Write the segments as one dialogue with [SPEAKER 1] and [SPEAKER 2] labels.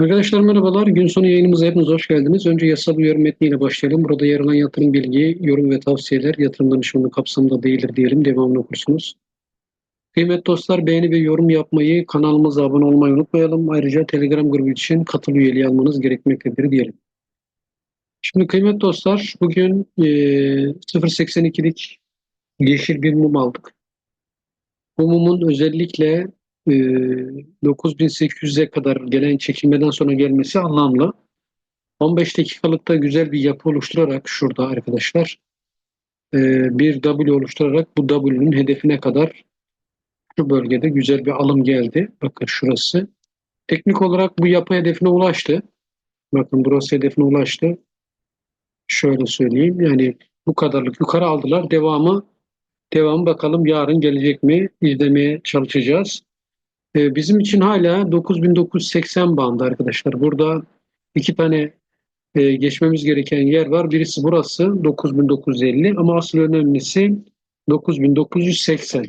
[SPEAKER 1] Arkadaşlar merhabalar. Gün sonu yayınımıza hepiniz hoş geldiniz. Önce yasal uyarı metniyle başlayalım. Burada yer alan yatırım bilgi, yorum ve tavsiyeler yatırım danışmanlığı kapsamında değildir diyelim. Devamını okursunuz. Kıymetli dostlar beğeni ve yorum yapmayı, kanalımıza abone olmayı unutmayalım. Ayrıca Telegram grubu için katıl üyeliği almanız gerekmektedir diyelim. Şimdi kıymetli dostlar bugün e, 0.82'lik yeşil bir mum aldık. Bu mumun özellikle e, 9800'e kadar gelen çekilmeden sonra gelmesi anlamlı. 15 dakikalıkta güzel bir yapı oluşturarak şurada arkadaşlar e, bir W oluşturarak bu W'nün hedefine kadar şu bölgede güzel bir alım geldi. Bakın şurası. Teknik olarak bu yapı hedefine ulaştı. Bakın burası hedefine ulaştı. Şöyle söyleyeyim. Yani bu kadarlık yukarı aldılar. Devamı devam bakalım yarın gelecek mi? İzlemeye çalışacağız. Ee, bizim için hala 9980 bandı arkadaşlar. Burada iki tane e, geçmemiz gereken yer var. Birisi burası 9950 ama asıl önemlisi 9980.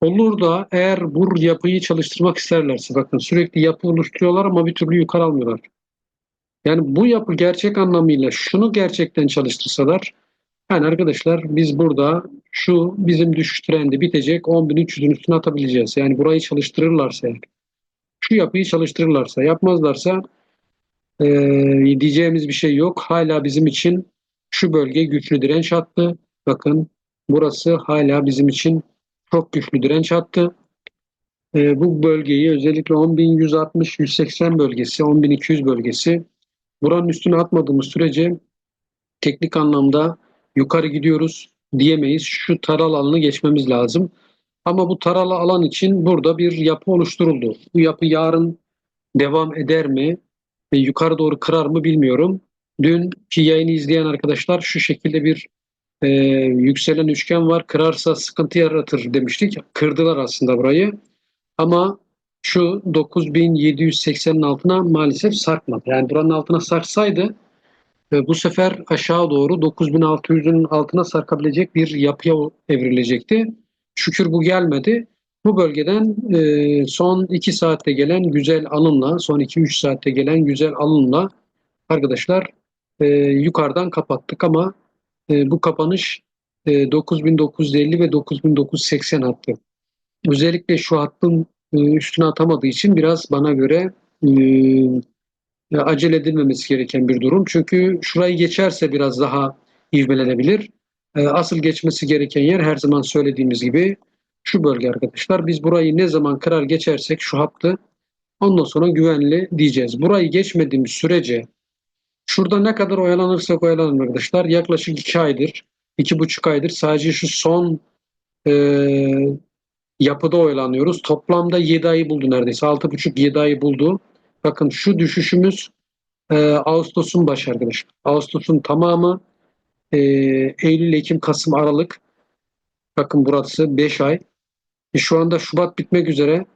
[SPEAKER 1] Olur da eğer bu yapıyı çalıştırmak isterlerse bakın sürekli yapı oluşturuyorlar ama bir türlü yukarı almıyorlar. Yani bu yapı gerçek anlamıyla şunu gerçekten çalıştırsalar yani arkadaşlar biz burada şu bizim düşüş trendi bitecek 10.300'ün üstüne atabileceğiz. Yani burayı çalıştırırlarsa. Şu yapıyı çalıştırırlarsa yapmazlarsa e, diyeceğimiz bir şey yok. Hala bizim için şu bölge güçlü direnç hattı. Bakın burası hala bizim için çok güçlü direnç hattı. E, bu bölgeyi özellikle 10.160-180 bölgesi, 10.200 bölgesi buranın üstüne atmadığımız sürece teknik anlamda yukarı gidiyoruz diyemeyiz. Şu taral alanı geçmemiz lazım. Ama bu taralı alan için burada bir yapı oluşturuldu. Bu yapı yarın devam eder mi? E, yukarı doğru kırar mı bilmiyorum. Dünkü yayını izleyen arkadaşlar şu şekilde bir e, yükselen üçgen var. Kırarsa sıkıntı yaratır demiştik. Kırdılar aslında burayı. Ama şu 9780'in altına maalesef sarkmadı. Yani buranın altına sarsaydı bu sefer aşağı doğru 9600'ün altına sarkabilecek bir yapıya evrilecekti. Şükür bu gelmedi. Bu bölgeden e, son 2 saatte gelen güzel alımla, son 2-3 saatte gelen güzel alımla arkadaşlar e, yukarıdan kapattık ama e, bu kapanış e, 9950 ve 9980 hattı. Özellikle şu hattın üstüne atamadığı için biraz bana göre acele edilmemesi gereken bir durum. Çünkü şurayı geçerse biraz daha ivmelenebilir. E, asıl geçmesi gereken yer her zaman söylediğimiz gibi şu bölge arkadaşlar. Biz burayı ne zaman kırar geçersek şu hattı ondan sonra güvenli diyeceğiz. Burayı geçmediğimiz sürece şurada ne kadar oyalanırsak oyalanır arkadaşlar. Yaklaşık 2 aydır, 2,5 aydır sadece şu son e, yapıda oyalanıyoruz. Toplamda 7 ayı buldu neredeyse. 6,5-7 ayı buldu. Bakın şu düşüşümüz e, Ağustos'un başı arkadaşlar. Ağustos'un tamamı e, Eylül, Ekim, Kasım, Aralık. Bakın burası 5 ay. E, şu anda Şubat bitmek üzere.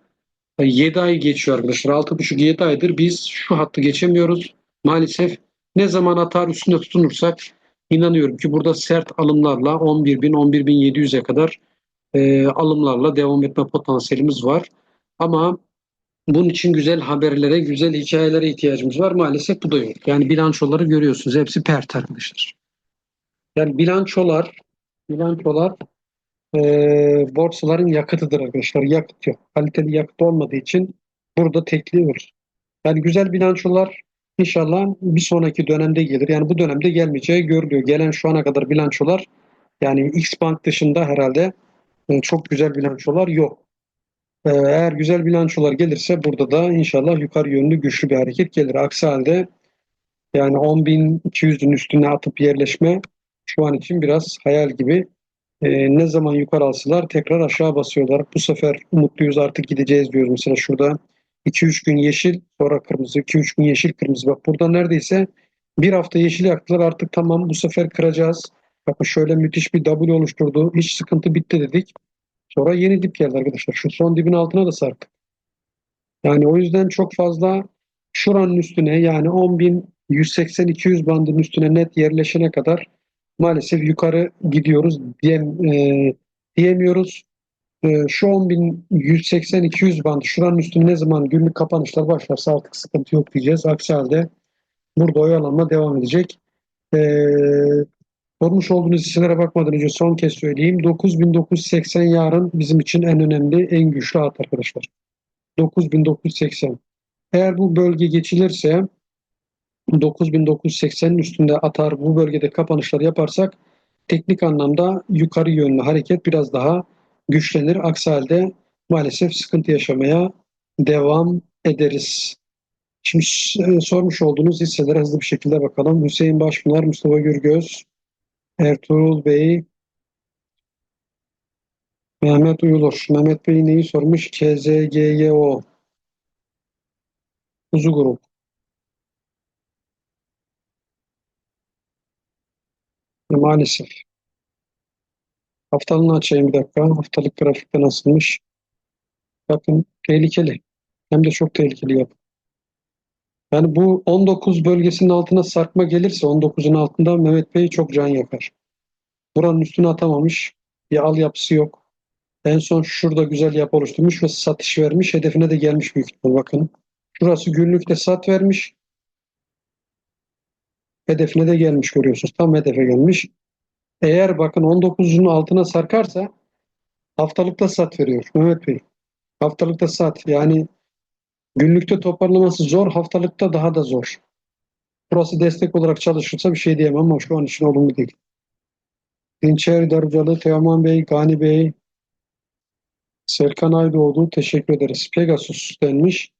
[SPEAKER 1] E, 7 ay geçiyor arkadaşlar. 6,5-7 aydır biz şu hattı geçemiyoruz. Maalesef ne zaman atar üstünde tutunursak inanıyorum ki burada sert alımlarla 11.000 11.700'e kadar e, alımlarla devam etme potansiyelimiz var. Ama bunun için güzel haberlere, güzel hikayelere ihtiyacımız var. Maalesef bu da yok. Yani bilançoları görüyorsunuz. Hepsi pert arkadaşlar. Yani bilançolar, bilançolar e, borsaların yakıtıdır arkadaşlar. Yakıt yok. Kaliteli yakıt olmadığı için burada tekliyoruz. Yani güzel bilançolar inşallah bir sonraki dönemde gelir. Yani bu dönemde gelmeyeceği görülüyor. Gelen şu ana kadar bilançolar yani X Bank dışında herhalde çok güzel bilançolar yok. E, eğer güzel bilançolar gelirse burada da inşallah yukarı yönlü güçlü bir hareket gelir. Aksi halde yani 10.200'ün üstüne atıp yerleşme şu an için biraz hayal gibi. E, ne zaman yukarı alsalar tekrar aşağı basıyorlar. Bu sefer umutluyuz artık gideceğiz diyoruz. Mesela şurada 2-3 gün yeşil sonra kırmızı 2-3 gün yeşil kırmızı. Bak burada neredeyse bir hafta yeşil yaktılar artık tamam bu sefer kıracağız. Bakın şöyle müthiş bir W oluşturdu. Hiç sıkıntı bitti dedik. Sonra yeni dip geldi arkadaşlar. Şu son dibin altına da sarktık. Yani o yüzden çok fazla şuranın üstüne yani 10.180-200 bandının üstüne net yerleşene kadar maalesef yukarı gidiyoruz diye, e, diyemiyoruz. e, şu 10.180-200 bandı şuranın üstüne ne zaman günlük kapanışlar başlarsa artık sıkıntı yok diyeceğiz. Aksi halde burada oyalanma devam edecek. E, sormuş olduğunuz hisselere bakmadan önce son kez söyleyeyim. 9980 yarın bizim için en önemli, en güçlü hat arkadaşlar. 9980. Eğer bu bölge geçilirse 9980'in üstünde atar bu bölgede kapanışlar yaparsak teknik anlamda yukarı yönlü hareket biraz daha güçlenir. Aksi halde maalesef sıkıntı yaşamaya devam ederiz. Şimdi e, sormuş olduğunuz hisselere hızlı bir şekilde bakalım. Hüseyin Başpınar, Mustafa Gürgöz, Ertuğrul Bey, Mehmet Uyulur. Mehmet Bey neyi sormuş? KZGYO. Kuzu Grup. Maalesef. Haftalığını açayım bir dakika. Haftalık grafikte nasılmış? Bakın tehlikeli. Hem de çok tehlikeli yapı. Yani bu 19 bölgesinin altına sarkma gelirse 19'un altında Mehmet Bey çok can yakar. Buranın üstüne atamamış. Bir al yapısı yok. En son şurada güzel yapı oluşturmuş ve satış vermiş. Hedefine de gelmiş büyük ihtimal. Bakın. Şurası günlükte sat vermiş. Hedefine de gelmiş görüyorsunuz. Tam hedefe gelmiş. Eğer bakın 19'un altına sarkarsa haftalıkta sat veriyor Mehmet Bey. Haftalıkta sat. Yani günlükte toparlaması zor, haftalıkta daha da zor. Burası destek olarak çalışırsa bir şey diyemem ama şu an için olumlu değil. Dinçer Darıcalı, Teoman Bey, Gani Bey, Serkan Aydoğdu teşekkür ederiz. Pegasus denmiş.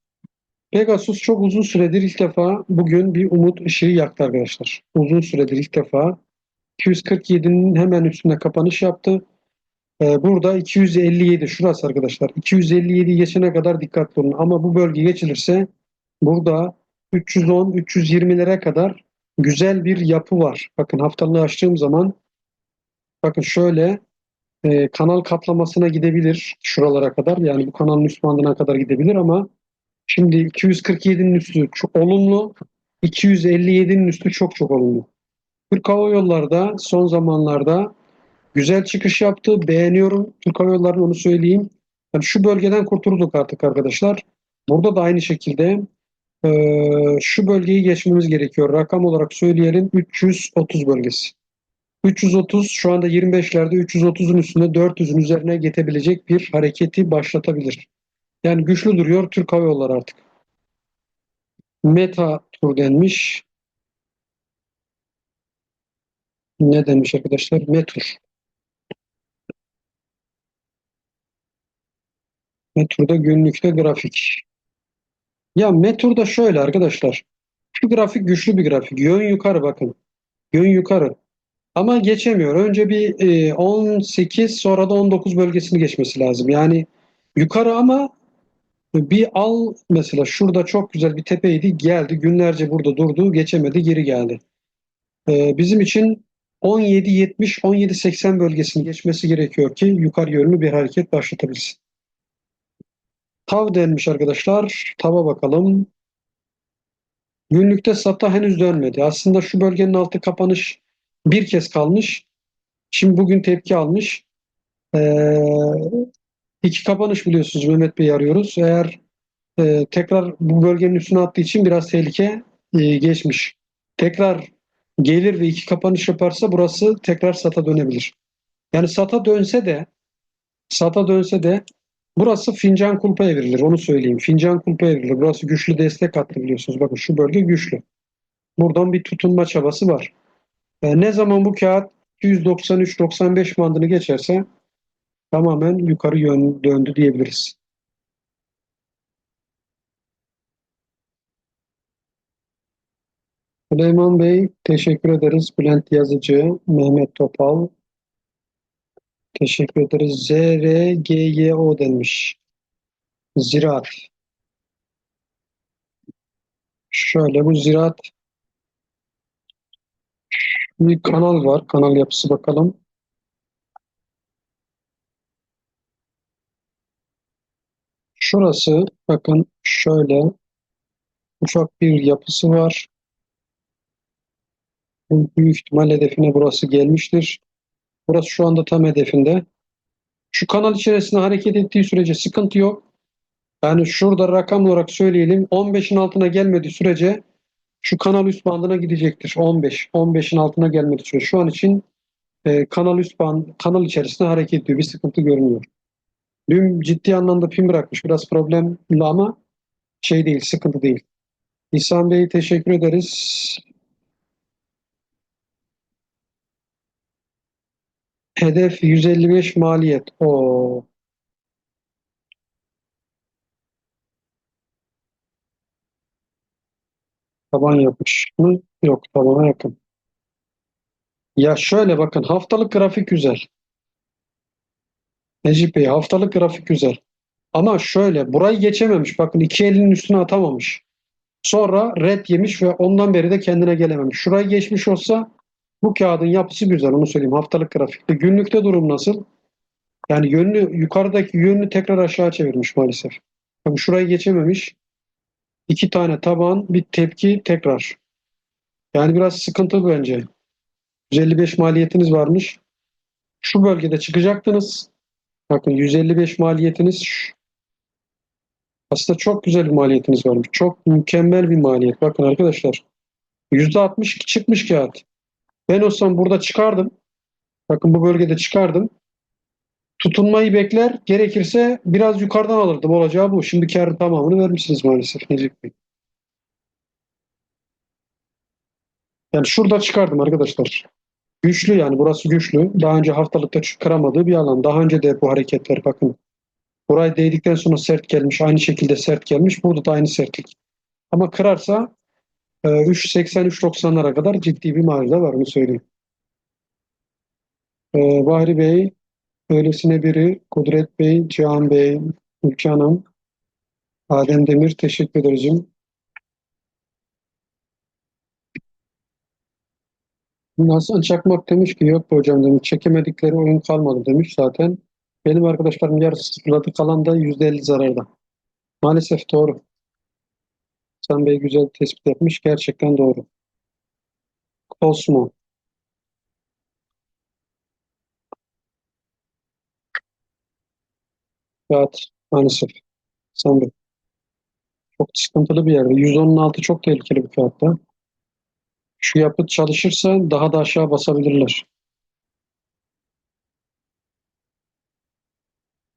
[SPEAKER 1] Pegasus çok uzun süredir ilk defa bugün bir umut ışığı yaktı arkadaşlar. Uzun süredir ilk defa 247'nin hemen üstünde kapanış yaptı. Ee, burada 257 şurası arkadaşlar. 257 geçene kadar dikkatli olun. Ama bu bölge geçilirse burada 310-320'lere kadar güzel bir yapı var. Bakın haftalığı açtığım zaman bakın şöyle e, kanal katlamasına gidebilir şuralara kadar. Yani bu kanalın üst bandına kadar gidebilir ama şimdi 247'nin üstü çok olumlu. 257'nin üstü çok çok olumlu. Türk Hava Yolları da son zamanlarda güzel çıkış yaptı. Beğeniyorum Türk Hava Yolları'nı onu söyleyeyim. Yani şu bölgeden kurtulduk artık arkadaşlar. Burada da aynı şekilde e, şu bölgeyi geçmemiz gerekiyor. Rakam olarak söyleyelim 330 bölgesi. 330 şu anda 25'lerde 330'un üstünde 400'ün üzerine geçebilecek bir hareketi başlatabilir. Yani güçlü duruyor Türk Hava Yolları artık. Meta tur denmiş. Ne demiş arkadaşlar? Metur. Metur'da günlükte grafik. Ya Metur'da şöyle arkadaşlar. Şu grafik güçlü bir grafik. Yön yukarı bakın. Yön yukarı. Ama geçemiyor. Önce bir e, 18 sonra da 19 bölgesini geçmesi lazım. Yani yukarı ama bir al mesela şurada çok güzel bir tepeydi. Geldi günlerce burada durdu. Geçemedi geri geldi. E, bizim için 17-70-17-80 bölgesini geçmesi gerekiyor ki yukarı yönlü bir hareket başlatabilsin. Tav denmiş arkadaşlar. Tava bakalım. Günlükte SATA henüz dönmedi. Aslında şu bölgenin altı kapanış bir kez kalmış. Şimdi bugün tepki almış. Ee, iki kapanış biliyorsunuz Mehmet Bey arıyoruz. Eğer e, tekrar bu bölgenin üstüne attığı için biraz tehlike e, geçmiş. Tekrar gelir ve iki kapanış yaparsa burası tekrar SATA dönebilir. Yani SATA dönse de SATA dönse de burası fincan kulpa evrilir. Onu söyleyeyim. Fincan kulpa evrilir. Burası güçlü destek attı biliyorsunuz. Bakın şu bölge güçlü. Buradan bir tutunma çabası var. E, ne zaman bu kağıt 293-95 bandını geçerse tamamen yukarı yön döndü diyebiliriz. Süleyman Bey teşekkür ederiz. Bülent Yazıcı, Mehmet Topal teşekkür ederiz. ZRGYO denmiş. Ziraat. Şöyle bu ziraat bir kanal var. Kanal yapısı bakalım. Şurası bakın şöyle ufak bir yapısı var. Büyük ihtimal hedefine burası gelmiştir. Burası şu anda tam hedefinde. Şu kanal içerisinde hareket ettiği sürece sıkıntı yok. Yani şurada rakam olarak söyleyelim 15'in altına gelmediği sürece şu kanal üst bandına gidecektir. 15. 15'in altına gelmediği sürece. Şu an için e, kanal üst band, kanal içerisinde hareket ediyor. Bir sıkıntı görünüyor. Dün ciddi anlamda pin bırakmış. Biraz problemli ama şey değil, sıkıntı değil. İhsan Bey teşekkür ederiz. Hedef 155 maliyet. O taban yapmış mı? Yok, tabana yakın. Ya şöyle bakın haftalık grafik güzel. Necip Bey haftalık grafik güzel. Ama şöyle burayı geçememiş. Bakın iki elinin üstüne atamamış. Sonra red yemiş ve ondan beri de kendine gelememiş. Şurayı geçmiş olsa bu kağıdın yapısı güzel onu söyleyeyim. Haftalık grafikte. Günlükte durum nasıl? Yani yönünü yukarıdaki yönünü tekrar aşağı çevirmiş maalesef. Bakın şurayı geçememiş. İki tane taban, bir tepki tekrar. Yani biraz sıkıntılı bence. 155 maliyetiniz varmış. Şu bölgede çıkacaktınız. Bakın 155 maliyetiniz aslında çok güzel bir maliyetiniz varmış. Çok mükemmel bir maliyet. Bakın arkadaşlar. %60 çıkmış kağıt. Ben olsam burada çıkardım. Bakın bu bölgede çıkardım. Tutunmayı bekler. Gerekirse biraz yukarıdan alırdım. Olacağı bu. Şimdi karın tamamını vermişsiniz maalesef Necip Bey. Yani şurada çıkardım arkadaşlar. Güçlü yani burası güçlü. Daha önce haftalıkta kıramadığı bir alan. Daha önce de bu hareketler bakın. Buraya değdikten sonra sert gelmiş. Aynı şekilde sert gelmiş. Burada da aynı sertlik. Ama kırarsa 3.80-3.90'lara kadar ciddi bir marjda var onu söyleyeyim. E, Bahri Bey, öylesine biri, Kudret Bey, Cihan Bey, Ülke Hanım, Adem Demir teşekkür ederiz. Hasan Çakmak demiş ki yok hocam demiş. Çekemedikleri oyun kalmadı demiş zaten. Benim arkadaşlarım yarısı sıfırladı. Kalan da %50 zararda. Maalesef doğru. Hasan Bey güzel tespit yapmış. Gerçekten doğru. Cosmo. Evet. Maalesef. Bey. Çok sıkıntılı bir yerde. 110'un altı çok tehlikeli bir kağıtta. Şu yapıt çalışırsa daha da aşağı basabilirler.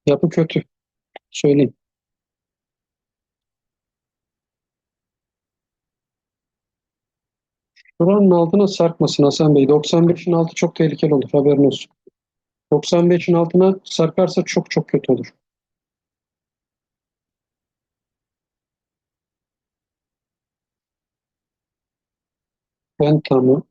[SPEAKER 1] Yapı kötü. Söyleyeyim. Buranın altına sarkmasın Hasan Bey. 95'in altı çok tehlikeli olur. Haberin olsun. 95'in altına sarkarsa çok çok kötü olur. Ben tamam.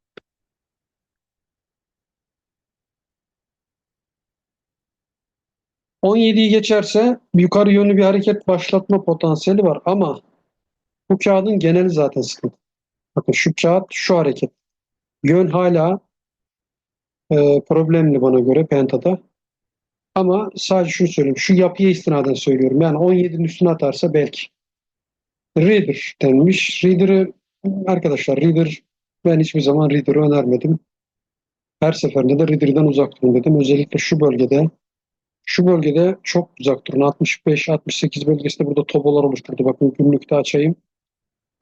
[SPEAKER 1] ...17'yi geçerse yukarı yönlü bir hareket başlatma potansiyeli var ama bu kağıdın geneli zaten sıkıntı. Bakın şu kağıt şu hareket. Yön hala e, problemli bana göre Penta'da. Ama sadece şunu söyleyeyim. Şu yapıya istinaden söylüyorum. Yani 17'nin üstüne atarsa belki. Reader denmiş. Reader'ı arkadaşlar Reader ben hiçbir zaman Reader'ı önermedim. Her seferinde de Reader'dan uzak durun dedim. Özellikle şu bölgede şu bölgede çok uzak durun. 65-68 bölgesinde burada tobolar oluşturdu. Bakın günlükte açayım.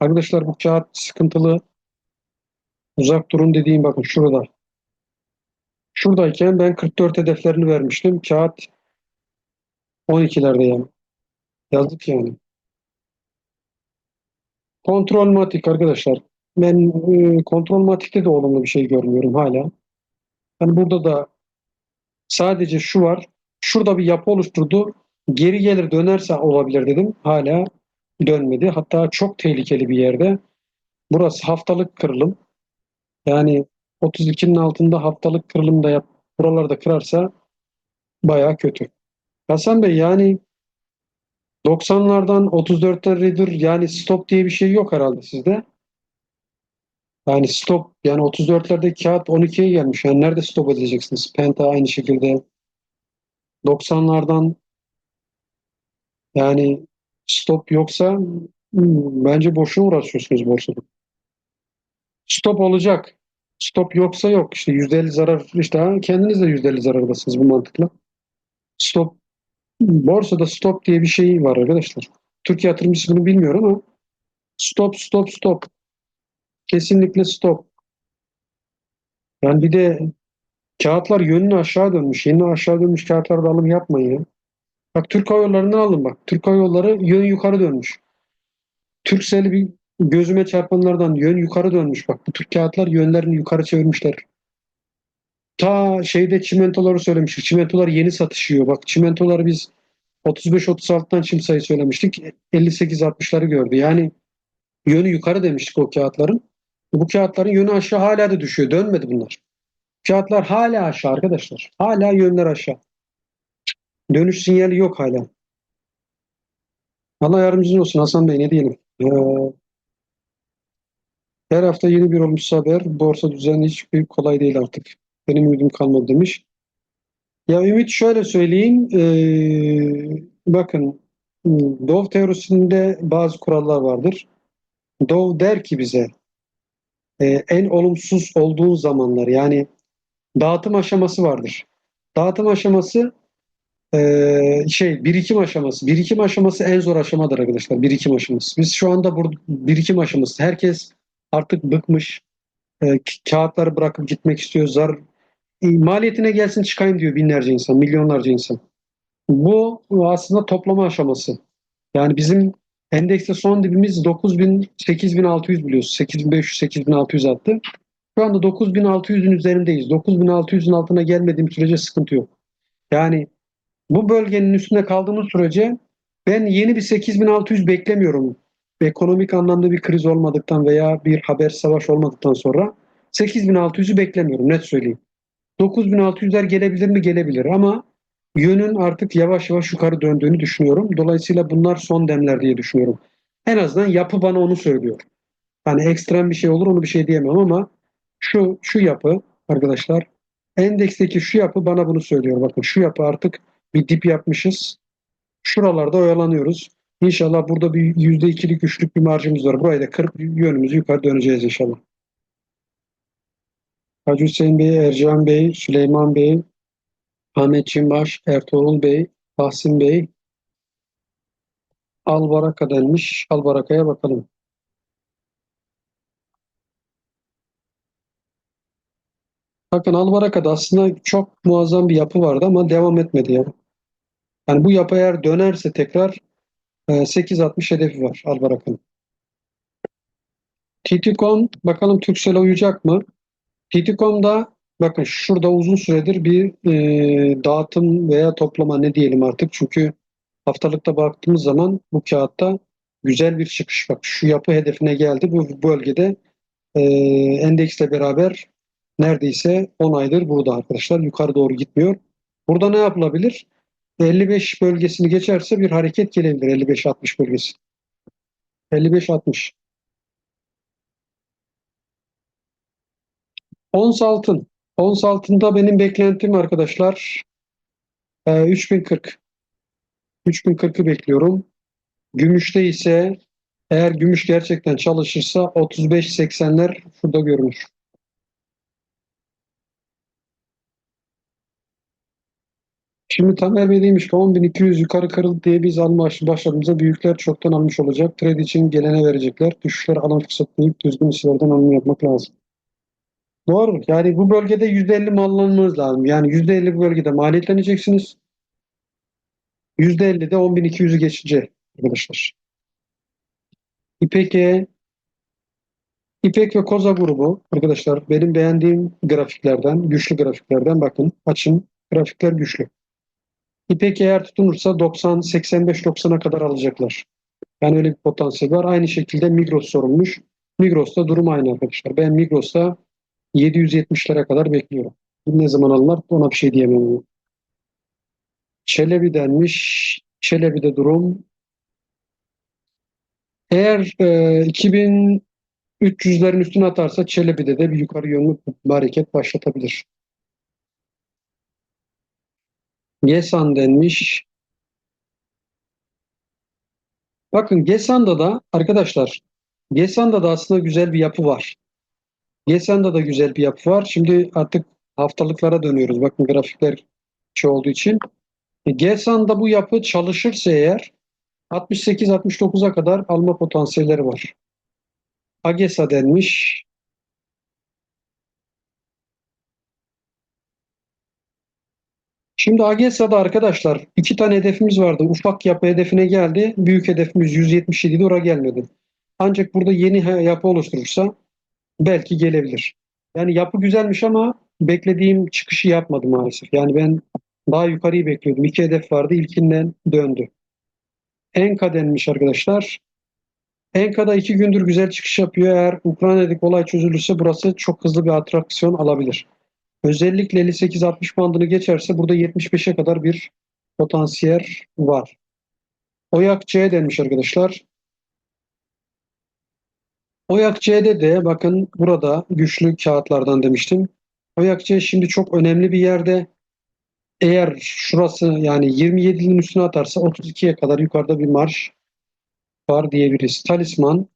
[SPEAKER 1] Arkadaşlar bu kağıt sıkıntılı. Uzak durun dediğim bakın şurada. Şuradayken ben 44 hedeflerini vermiştim. Kağıt 12'lerde yani. Yazdık yani. Kontrol matik arkadaşlar. Ben e, kontrol matikte de olumlu bir şey görmüyorum hala. Yani burada da sadece şu var. Şurada bir yapı oluşturdu. Geri gelir dönerse olabilir dedim. Hala dönmedi. Hatta çok tehlikeli bir yerde. Burası haftalık kırılım. Yani 32'nin altında haftalık kırılım da yap. Buralarda kırarsa baya kötü. Hasan Bey yani 90'lardan 34'ten reader yani stop diye bir şey yok herhalde sizde. Yani stop yani 34'lerde kağıt 12'ye gelmiş. Yani nerede stop edeceksiniz? Penta aynı şekilde 90'lardan yani stop yoksa hmm, bence boşuna uğraşıyorsunuz borsada. Stop olacak. Stop yoksa yok. İşte %50 zarar işte kendiniz de %50 zarardasınız bu mantıkla. Stop borsada stop diye bir şey var arkadaşlar. Türkiye yatırımcısı bunu bilmiyor ama stop stop stop. Kesinlikle stop. Yani bir de kağıtlar yönünü aşağı dönmüş. Yönünü aşağı dönmüş kağıtlarda alım yapmayın ya. Bak Türk Hava Yolları'ndan alın bak. Türk Hava Yolları yön yukarı dönmüş. Türkcell'i bir gözüme çarpanlardan yön yukarı dönmüş. Bak bu Türk kağıtlar yönlerini yukarı çevirmişler. Ta şeyde çimentoları söylemiştik. Çimentolar yeni satışıyor. Bak çimentoları biz 35-36'dan çim sayı söylemiştik. 58-60'ları gördü. Yani yönü yukarı demiştik o kağıtların. Bu kağıtların yönü aşağı hala da düşüyor. Dönmedi bunlar. Kağıtlar hala aşağı arkadaşlar. Hala yönler aşağı. Dönüş sinyali yok hala. Allah yardımcınız olsun Hasan Bey ne diyelim. Ee, her hafta yeni bir olumsuz haber. Borsa düzeni hiç büyük kolay değil artık. Benim ümidim kalmadı demiş. Ya Ümit şöyle söyleyeyim. Ee, bakın Dove teorisinde bazı kurallar vardır. Dove der ki bize e, en olumsuz olduğu zamanlar yani dağıtım aşaması vardır. Dağıtım aşaması e, şey birikim aşaması. Birikim aşaması en zor aşamadır arkadaşlar. Birikim aşaması. Biz şu anda burada birikim aşaması. Herkes artık bıkmış. E, kağıtları bırakıp gitmek istiyor. Zar e, maliyetine gelsin çıkayım diyor binlerce insan, milyonlarca insan. Bu aslında toplama aşaması. Yani bizim endekste son dibimiz 9000 8600 biliyorsunuz. 8500 8600 attı. Şu anda 9600'ün üzerindeyiz. 9600'ün altına gelmediğim sürece sıkıntı yok. Yani bu bölgenin üstünde kaldığımız sürece ben yeni bir 8600 beklemiyorum. Ekonomik anlamda bir kriz olmadıktan veya bir haber savaş olmadıktan sonra 8600'ü beklemiyorum net söyleyeyim. 9600'ler gelebilir mi? Gelebilir ama yönün artık yavaş yavaş yukarı döndüğünü düşünüyorum. Dolayısıyla bunlar son demler diye düşünüyorum. En azından yapı bana onu söylüyor. Hani ekstrem bir şey olur onu bir şey diyemem ama şu şu yapı arkadaşlar endeksteki şu yapı bana bunu söylüyor. Bakın şu yapı artık bir dip yapmışız. Şuralarda oyalanıyoruz. İnşallah burada bir yüzde ikilik üçlük bir marjımız var. Burayı da kırıp yönümüzü yukarı döneceğiz inşallah. Hacı Hüseyin Bey, Ercan Bey, Süleyman Bey, Ahmet Çinbaş, Ertuğrul Bey, Tahsin Bey, Albaraka denmiş. Albaraka'ya bakalım. Bakın Albaraka'da aslında çok muazzam bir yapı vardı ama devam etmedi ya. Yani bu yapı eğer dönerse tekrar e, 8.60 hedefi var Albaraka'nın. TT.com bakalım Turkcell'e uyacak mı? TT.com'da bakın şurada uzun süredir bir e, dağıtım veya toplama ne diyelim artık. Çünkü haftalıkta baktığımız zaman bu kağıtta güzel bir çıkış. Bak şu yapı hedefine geldi. Bu bölgede e, endeksle beraber neredeyse 10 aydır burada arkadaşlar. Yukarı doğru gitmiyor. Burada ne yapılabilir? 55 bölgesini geçerse bir hareket gelebilir. 55-60 bölgesi. 55-60. Ons altın. Ons altında benim beklentim arkadaşlar e, 3040. 3040'ı bekliyorum. Gümüşte ise eğer gümüş gerçekten çalışırsa 35-80'ler şurada görünür. Şimdi Tamer Bey demiş ki 10.200 yukarı kırıldı diye biz alma başladığımızda büyükler çoktan almış olacak. Trade için gelene verecekler. Düşüşler alım fırsatlayıp düzgün hisselerden alım yapmak lazım. Doğru. Yani bu bölgede %50 mallanmanız lazım. Yani %50 bu bölgede maliyetleneceksiniz. %50 de 10.200'ü geçince arkadaşlar. İpek'e İpek ve Koza grubu arkadaşlar benim beğendiğim grafiklerden, güçlü grafiklerden bakın açın. Grafikler güçlü. İpek eğer tutunursa 90, 85-90'a kadar alacaklar. Yani öyle bir potansiyel var. Aynı şekilde Migros sorulmuş. Migros'ta durum aynı arkadaşlar. Ben Migros'ta 770'lere kadar bekliyorum. Ne zaman alırlar ona bir şey diyemem. Çelebi denmiş. Çelebi'de durum. Eğer e, 2300'lerin üstüne atarsa Çelebi'de de bir yukarı yönlü bir hareket başlatabilir. Gesan denmiş. Bakın Gesan'da da arkadaşlar Gesan'da da aslında güzel bir yapı var. Gesan'da da güzel bir yapı var. Şimdi artık haftalıklara dönüyoruz. Bakın grafikler şey olduğu için. E, GESAN'da bu yapı çalışırsa eğer 68-69'a kadar alma potansiyelleri var. AGESA denmiş. Şimdi AGESA'da arkadaşlar iki tane hedefimiz vardı. Ufak yapı hedefine geldi. Büyük hedefimiz 177 idi. Oraya gelmedi. Ancak burada yeni yapı oluşturursa belki gelebilir. Yani yapı güzelmiş ama beklediğim çıkışı yapmadı maalesef. Yani ben daha yukarıyı bekliyordum. İki hedef vardı. İlkinden döndü. Enka denmiş arkadaşlar. Enka'da iki gündür güzel çıkış yapıyor. Eğer Ukrayna'daki olay çözülürse burası çok hızlı bir atraksiyon alabilir. Özellikle 58-60 bandını geçerse burada 75'e kadar bir potansiyel var. Oyak C denmiş arkadaşlar. Oyak C'de de bakın burada güçlü kağıtlardan demiştim. Oyak C şimdi çok önemli bir yerde. Eğer şurası yani 27'nin üstüne atarsa 32'ye kadar yukarıda bir marş var diyebiliriz. Talisman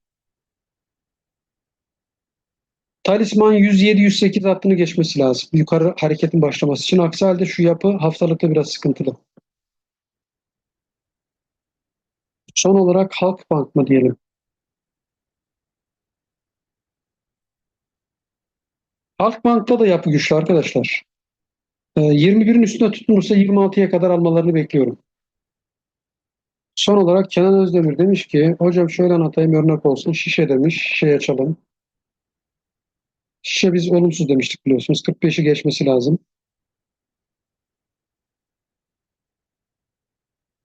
[SPEAKER 1] Talisman 107-108 hattını geçmesi lazım. Yukarı hareketin başlaması için. Aksi halde şu yapı haftalıkta biraz sıkıntılı. Son olarak Halkbank mı diyelim? Halkbank'ta da yapı güçlü arkadaşlar. 21'in ee, üstünde tutulursa 26'ya kadar almalarını bekliyorum. Son olarak Kenan Özdemir demiş ki hocam şöyle anlatayım örnek olsun. Şişe demiş. Şişe açalım. Şişe biz olumsuz demiştik biliyorsunuz. 45'i geçmesi lazım.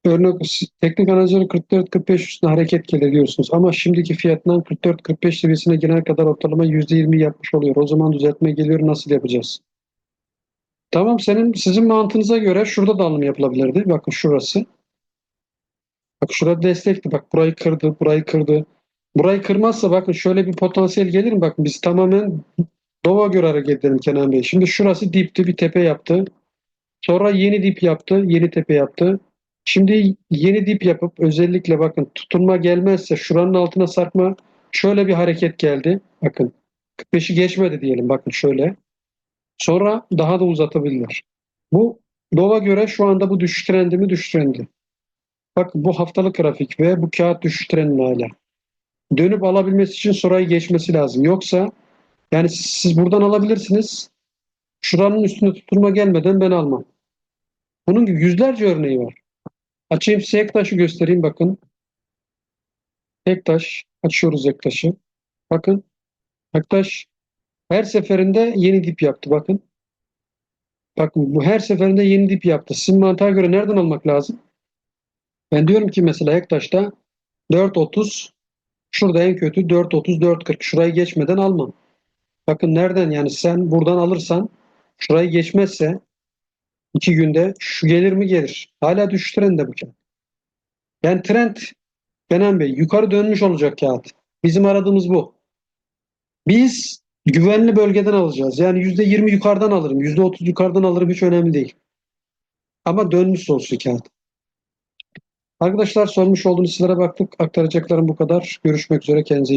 [SPEAKER 1] Örnek teknik analizörü 44-45 üstünde hareket gelir diyorsunuz. Ama şimdiki fiyatından 44-45 seviyesine gelene kadar ortalama %20 yapmış oluyor. O zaman düzeltme geliyor. Nasıl yapacağız? Tamam senin sizin mantığınıza göre şurada da alım yapılabilirdi. Bakın şurası. Bak şurada destekti. Bak burayı kırdı, burayı kırdı. Burayı kırmazsa bakın şöyle bir potansiyel gelir mi? Bakın biz tamamen Doğa göre hareket edelim Kenan Bey. Şimdi şurası dipti bir tepe yaptı. Sonra yeni dip yaptı. Yeni tepe yaptı. Şimdi yeni dip yapıp özellikle bakın tutunma gelmezse şuranın altına sarkma şöyle bir hareket geldi. Bakın 45'i geçmedi diyelim bakın şöyle. Sonra daha da uzatabilirler. Bu Dova göre şu anda bu düşüş trendi mi düşüş trendi. Bakın bu haftalık grafik ve bu kağıt düşüş trendi hala. Dönüp alabilmesi için sorayı geçmesi lazım. Yoksa yani siz buradan alabilirsiniz. Şuranın üstünde tutulma gelmeden ben almam. Bunun gibi yüzlerce örneği var. Açayım size Ektaş'ı göstereyim bakın. Ektaş. Açıyoruz Ektaş'ı. Bakın. Ektaş her seferinde yeni dip yaptı bakın. Bakın bu her seferinde yeni dip yaptı. Sizin mantığa göre nereden almak lazım? Ben diyorum ki mesela Ektaş'ta 4.30 şurada en kötü 4.30 4.40 şurayı geçmeden almam. Bakın nereden yani sen buradan alırsan şurayı geçmezse iki günde şu gelir mi gelir. Hala düşüş trendinde bu kağıt. Yani trend Kenan Bey yukarı dönmüş olacak kağıt. Bizim aradığımız bu. Biz güvenli bölgeden alacağız. Yani yüzde yirmi yukarıdan alırım. Yüzde otuz yukarıdan alırım hiç önemli değil. Ama dönmüş olsun kağıt. Arkadaşlar sormuş olduğunuz sizlere baktık. Aktaracaklarım bu kadar. Görüşmek üzere. Kendinize